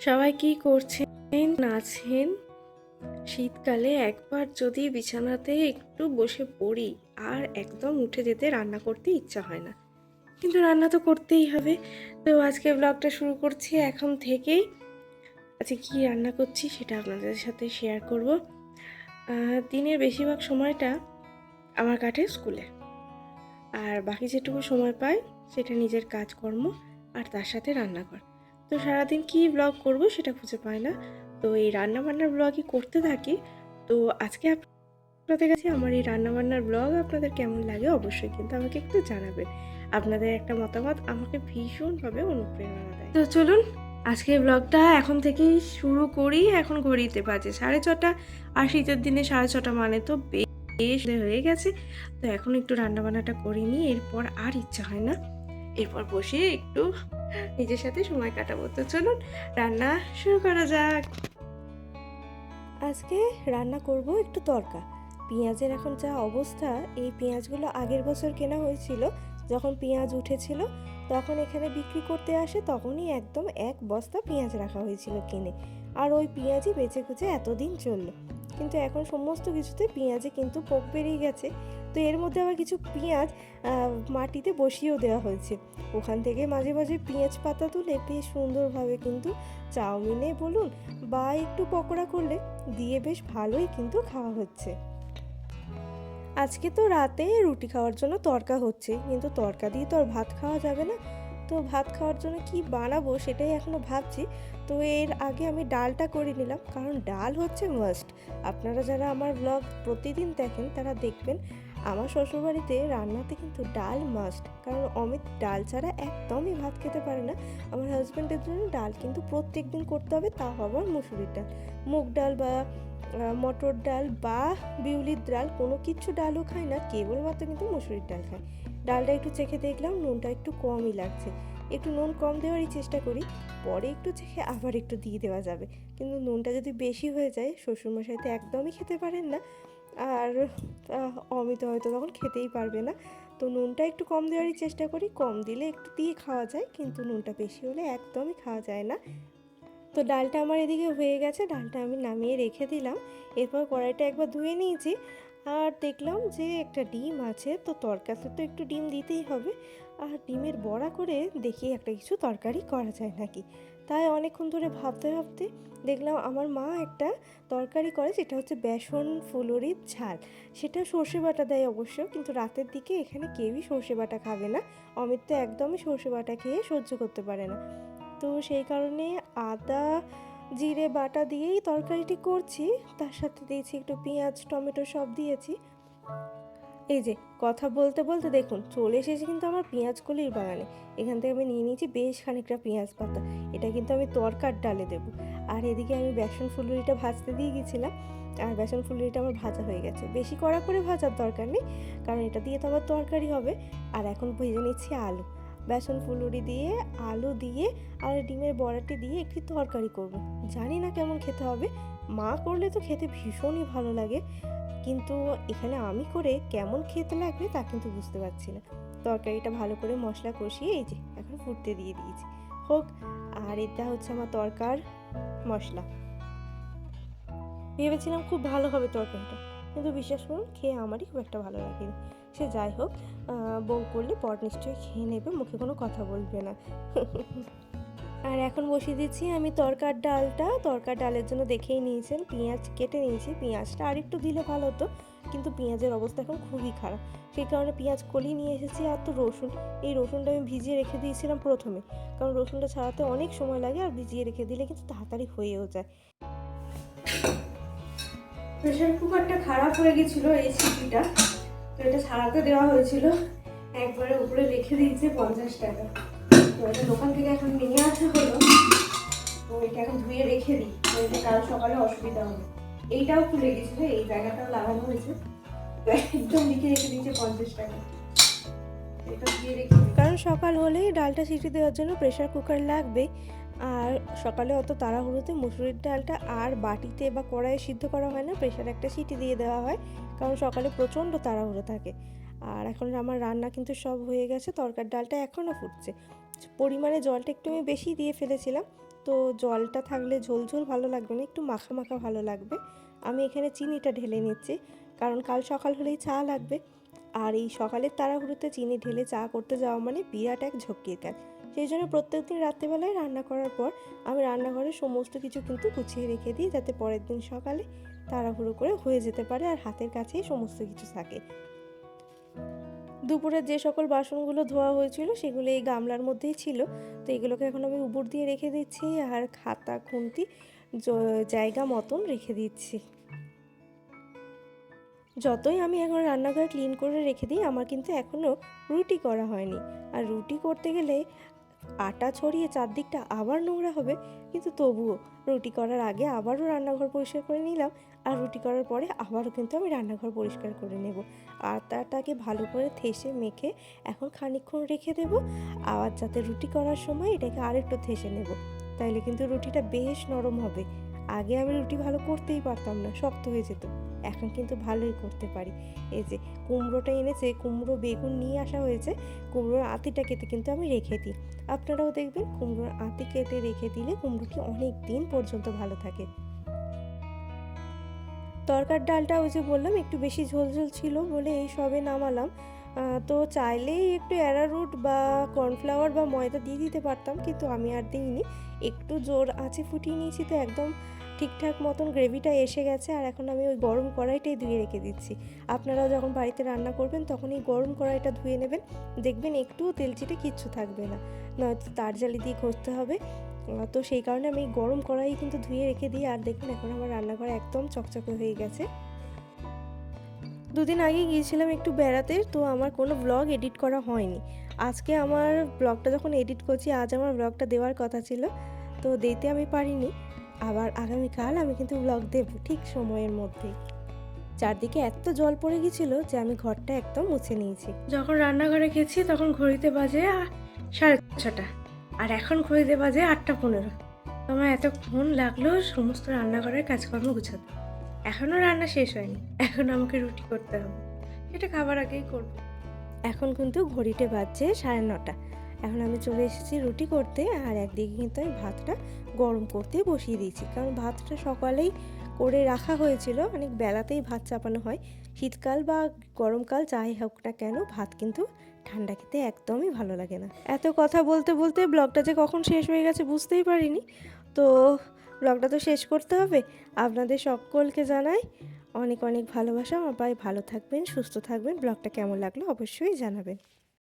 সবাই কি করছেন? আছেন? শীতকালে একবার যদি বিছানাতে একটু বসে পড়ি, আর একদম উঠে যেতে রান্না করতে ইচ্ছা হয় না। কিন্তু রান্না তো করতেই হবে। তো আজকে ব্লগটা শুরু করছি এখন থেকেই। আজকে কি রান্না করছি সেটা আপনাদের সাথে শেয়ার করব। দিনের বেশিরভাগ সময়টা আমার কাটে স্কুলে আর বাকি যেটুকু সময় পাই, সেটা নিজের কাজকর্ম আর তার সাথে রান্না রান্নাঘর। তো সারাদিন কি ব্লগ করব সেটা খুঁজে পায় না। তো এই রান্নাবান্নার ব্লগই করতে থাকি। তো আজকে আপনাদের কাছে আমার এই রান্নাবান্নার ব্লগ আপনাদের কেমন লাগে অবশ্যই কিন্তু আমাকে একটু জানাবেন। আপনাদের একটা মতামত আমাকে ভীষণভাবে অনুপ্রেরণা দেয়। তো চলুন আজকে ব্লগটা এখন থেকেই শুরু করি। এখন ঘড়িতে বাজে সাড়ে ছটা, আর শীতের দিনে সাড়ে ছটা মানে তো বেশ হয়ে গেছে। তো এখন একটু রান্না বান্নাটা করিনি এরপর আর ইচ্ছা হয় না। এরপর বসে একটু নিজের সাথে সময় কাটাবো। তো চলুন, রান্না শুরু করা যাক। আজকে রান্না করব একটু তরকা। পেঁয়াজের এখন যা অবস্থা, এই পেঁয়াজগুলো আগের বছর কেনা হয়েছিল, যখন পেঁয়াজ উঠেছিল, তখন এখানে বিক্রি করতে আসে তখনই একদম এক বস্তা পেঁয়াজ রাখা হয়েছিল কিনে। আর ওই পেঁয়াজই বেঁচে কুচে এতদিন চলল। কিন্তু এখন সমস্ত কিছুতে পেঁয়াজে কিন্তু পোক বেরিয়ে গেছে। তো এর মধ্যে আবার কিছু পেঁয়াজ মাটিতে বসিয়েও দেওয়া হয়েছে। ওখান থেকে মাঝে মাঝে পেঁয়াজ পাতা তুলে বেশ সুন্দরভাবে কিন্তু চাউমিনে বলুন বা একটু পকোড়া করলে দিয়ে বেশ ভালোই কিন্তু খাওয়া হচ্ছে। আজকে তো রাতে রুটি খাওয়ার জন্য তরকা হচ্ছে, কিন্তু তরকা দিয়ে তো আর ভাত খাওয়া যাবে না। তো ভাত খাওয়ার জন্য কি বানাবো সেটাই এখনও ভাবছি। তো এর আগে আমি ডালটা করে নিলাম, কারণ ডাল হচ্ছে মাস্ট আপনারা যারা আমার ব্লগ প্রতিদিন দেখেন তারা দেখবেন, আমার শ্বশুরবাড়িতে রান্নাতে কিন্তু ডাল মাস্ট কারণ অমিত ডাল ছাড়া একদমই ভাত খেতে পারে না। আমার হাজব্যান্ডের জন্য ডাল কিন্তু প্রত্যেক দিন করতে হবে, তা আবার মুসুরির ডাল। মুগ ডাল বা মটর ডাল বা বিউলির ডাল, কোনো কিছু ডালও খায় না, কেবলমাত্র কিন্তু মুসুরির ডাল খায়। ডালটা একটু চেখে দেখলাম, নুনটা একটু কমই লাগছে। একটু নুন কম দেওয়ারই চেষ্টা করি, পরে একটু চেখে আবার একটু দিয়ে দেওয়া যাবে। কিন্তু নুনটা যদি বেশি হয়ে যায়, শ্বশুরমশাই তো একদমই খেতে পারেন না। আর অমিত হয়তো তখন খেতেই পারবে না। তো নুনটা একটু কম দেওয়ারই চেষ্টা করি, কম দিলে একটু দিয়ে খাওয়া যায়, কিন্তু নুনটা বেশি হলে একদমই খাওয়া যায় না। তো ডালটা আমার এদিকে হয়ে গেছে, ডালটা আমি নামিয়ে রেখে দিলাম। এরপর কড়াইটা একবার ধুয়ে নিয়েছি। আর দেখলাম যে একটা ডিম আছে, তো তরকারিতে তো একটু ডিম দিতেই হবে। আর ডিমের বড়া করে দেখি একটা কিছু তরকারি করা যায় নাকি। তাই অনেকক্ষণ ধরে ভাবতে ভাবতে দেখলাম আমার মা একটা তরকারি করে যেটা হচ্ছে বেসন ফুলুরির ঝাল। সেটা সর্ষে বাটা দেয় অবশ্য, কিন্তু রাতের দিকে এখানে কেউই সর্ষে বাটা খাবে না। অমিত তো একদমই সর্ষে বাটা খেয়ে সহ্য করতে পারে না। তো সেই কারণে আদা জিরে বাটা দিয়েই তরকারিটি করছি, তার সাথে দিয়েছি একটু পেঁয়াজ, টমেটো সব দিয়েছি। এই যে, কথা বলতে বলতে দেখুন, চলে এসেছে কিন্তু আমার পেঁয়াজ কলির বাগানে। এখান থেকে আমি নিয়ে নিয়েছি বেশ খানিকটা পেঁয়াজ পাতা। এটা কিন্তু আমি তরকার ডালে দেবো। আর এদিকে আমি বেসন ফুলুরিটা ভাজতে দিয়ে গেছিলাম, আর বেসন ফুলুরিটা আমার ভাজা হয়ে গেছে। বেশি কড়া করে ভাজার দরকার নেই, কারণ এটা দিয়ে তো আবার তরকারি হবে। আর এখন ভেজে নিচ্ছি আলু। বেসন ফুলুরি দিয়ে, আলু দিয়ে আর ডিমের বড়াটি দিয়ে একটি তরকারি করব। জানি না কেমন খেতে হবে। মা করলে তো খেতে ভীষণই ভালো লাগে। কিন্তু এখানে আমি করে কেমন খেতে লাগবে তা কিন্তু বুঝতে পারছি না। তরকারিটা ভালো করে মশলা কষিয়ে এই যে এখন ফুটতে দিয়ে দিয়েছি। হোক, আর এটা হচ্ছে আমার তরকার মশলা। ভেবেছিলাম খুব ভালো হবে তরকারিটা। কিন্তু বিশ্বাস করুন, খেয়ে আমারই খুব একটা ভালো লাগেনি। সে যাই হোক বউ করলে পর নিশ্চয়ই খেয়ে নেবে, মুখে কোনো কথা বলবে না। আর এখন বসিয়ে দিচ্ছি আমি তরকার ডালটা। তরকার ডালের জন্য দেখেই নিয়েছেন, পেঁয়াজ কেটে নিয়েছি। পেঁয়াজটা আর একটু দিলে ভালো হতো, কিন্তু পেঁয়াজের অবস্থা এখন খুবই খারাপ। সেই কারণে পেঁয়াজ কলি নিয়ে এসেছি আর তো রসুন। এই রসুনটা আমি ভিজিয়ে রেখে দিয়েছিলাম প্রথমে, কারণ রসুনটা ছাড়াতে অনেক সময় লাগে আর ভিজিয়ে রেখে দিলে কিন্তু তাড়াতাড়ি হয়েও যায়। প্রেশার কুকারটা খারাপ হয়ে গেছিল এই সিটিটা। তো এটা ছাড়াতে দেওয়া হয়েছিল। একবারে উপরে রেখে দিয়েছে পঞ্চাশ টাকা। তো এটা দোকান থেকে এখন নিয়ে আসা হলো। তো এটা এখন ধুয়ে রেখে দিই। তো এটা কাল সকালে অসুবিধা হবে। এইটাও খুলে গেছিল, এই জায়গাটাও লাগানো হয়েছে। তো একদম লিখে রেখে দিয়েছে পঞ্চাশ টাকা। কারণ সকাল হলেই ডালটা সিটি দেওয়ার জন্য প্রেশার কুকার লাগবে আর সকালে অত তাড়াহুড়োতে মুসুরির ডালটা আর বাটিতে বা কড়াইয়ে সিদ্ধ করা হয় না, প্রেশার একটা সিটি দিয়ে দেওয়া হয়, কারণ সকালে প্রচণ্ড তাড়াহুড়ো থাকে। আর এখন আমার রান্না কিন্তু সব হয়ে গেছে, তরকার ডালটা এখনও ফুটছে। পরিমাণে জলটা একটু আমি বেশি দিয়ে ফেলেছিলাম, তো জলটা থাকলে ঝোল ঝোল ভালো লাগবে না, একটু মাখা মাখা ভালো লাগবে। আমি এখানে চিনিটা ঢেলে নিচ্ছি, কারণ কাল সকাল হলেই চা লাগবে। আর এই সকালের তাড়াহুড়োতে চিনি ঢেলে চা করতে যাওয়া মানে বিরাট এক ঝক্কির কাজ সেই জন্য প্রত্যেক দিন রাত্রেবেলায় রান্না করার পর আমি রান্নাঘরে সমস্ত কিছু কিন্তু গুছিয়ে রেখে দিই যাতে পরের দিন সকালে তাড়াহুড়ো করে হয়ে যেতে পারে আর হাতের কাছেই সমস্ত কিছু থাকে। দুপুরে যে সকল বাসনগুলো ধোয়া হয়েছিল সেগুলো এই গামলার মধ্যেই ছিল। তো এগুলোকে এখন আমি উপর দিয়ে রেখে দিচ্ছি আর খাতা, খুন্তি জায়গা মতন রেখে দিচ্ছি। যতই আমি এখন রান্নাঘর ক্লিন করে রেখে দিই, আমার কিন্তু এখনও রুটি করা হয়নি। আর রুটি করতে গেলে আটা ছড়িয়ে চারদিকটা আবার নোংরা হবে, কিন্তু তবুও রুটি করার আগে আবারও রান্নাঘর পরিষ্কার করে নিলাম আর রুটি করার পরে আবারও কিন্তু আমি রান্নাঘর পরিষ্কার করে নেব। আটাটাকে ভালো করে থেসে মেখে এখন খানিকক্ষণ রেখে দেব, আবার যাতে রুটি করার সময় এটাকে আরেকটু থেসে নেব, তাইলে কিন্তু রুটিটা বেশ নরম হবে। আগে আমি রুটি ভালো করতেই পারতাম না, শক্ত হয়ে যেত। এখন কিন্তু ভালোই করতে পারি। এই যে কুমড়োটা এনেছে, কুমড়ো, বেগুন নিয়ে আসা হয়েছে, কুমড়োর আতিটা কেটে কিন্তু আমি রেখে দিই। আপনারাও দেখবেন কুমড়োর আতি কেটে রেখে দিলে কুমড়োটি অনেক দিন পর্যন্ত ভালো থাকে। তরকার ডালটা ওই যে বললাম, একটু বেশি ঝোল ঝোল ছিল বলে এই সবে নামালাম। তো চাইলেই একটু অ্যারারুট বা কর্নফ্লাওয়ার বা ময়দা দিয়ে দিতে পারতাম, কিন্তু আমি আর দিইনি। একটু জোর আছে ফুটিয়ে নিয়েছি তো একদম ঠিকঠাক মতন গ্রেভিটা এসে গেছে, আর এখন আমি ওই গরম কড়াইটাই ধুয়ে রেখে দিচ্ছি। আপনারাও যখন বাড়িতে রান্না করবেন, তখন এই গরম কড়াইটা ধুয়ে নেবেন। দেখবেন একটুও তেলচিটে কিচ্ছু থাকবে না, নয়তো তার জালি দিয়ে ঘষতে হবে। তো সেই কারণে আমি গরম কড়াই কিন্তু ধুয়ে রেখে দিই আর দেখুন এখন আমার রান্নাঘর একদম চকচকে হয়ে গেছে। দুদিন আগে গিয়েছিলাম একটু বেড়াতে, তো আমার কোনো ব্লগ এডিট করা হয়নি। আজকে আমার ব্লগটা যখন এডিট করছি, আজ আমার ব্লগটা দেওয়ার কথা ছিল, তো দিতে আমি পারিনি। আবার আগামীকাল আমি কিন্তু ব্লগ দেব, ঠিক সময়ের মধ্যে। চারদিকে এত জল পড়ে গেছিল যে আমি ঘরটা একদম মুছে নিয়েছি। যখন রান্নাঘরে গেছি, তখন ঘড়িতে বাজে সাড়ে ছটা। আর এখন ঘড়িতে বাজে আটটা পনেরো। আমার এতক্ষণ লাগল সমস্ত রান্নাঘরের কাজকর্ম গুছাতে। এখনও রান্না শেষ হয়নি। এখন আমাকে রুটি করতে হবে। এটা খাবার আগেই করব। এখন কিন্তু ঘড়িতে বাজছে সাড়ে নটা। এখন আমি চলে এসেছি রুটি করতে আর একদিকে কিন্তু আমি ভাতটা গরম করতে বসিয়ে দিয়েছি। কারণ ভাতটা সকালেই করে রাখা হয়েছিল। অনেক বেলাতেই ভাত চাপানো হয়। শীতকাল বা গরমকাল যাই হোক না কেন ভাত কিন্তু ঠান্ডা খেতে একদমই ভালো লাগে না। এত কথা বলতে বলতে ব্লগটা যে কখন শেষ হয়ে গেছে বুঝতেই পারিনি। তো ব্লগটা তো শেষ করতে হবে। আপনাদের সকলকে জানাই অনেক অনেক ভালোবাসা। আমার ভালো থাকবেন, সুস্থ থাকবেন। ব্লগটা কেমন লাগল অবশ্যই জানাবেন।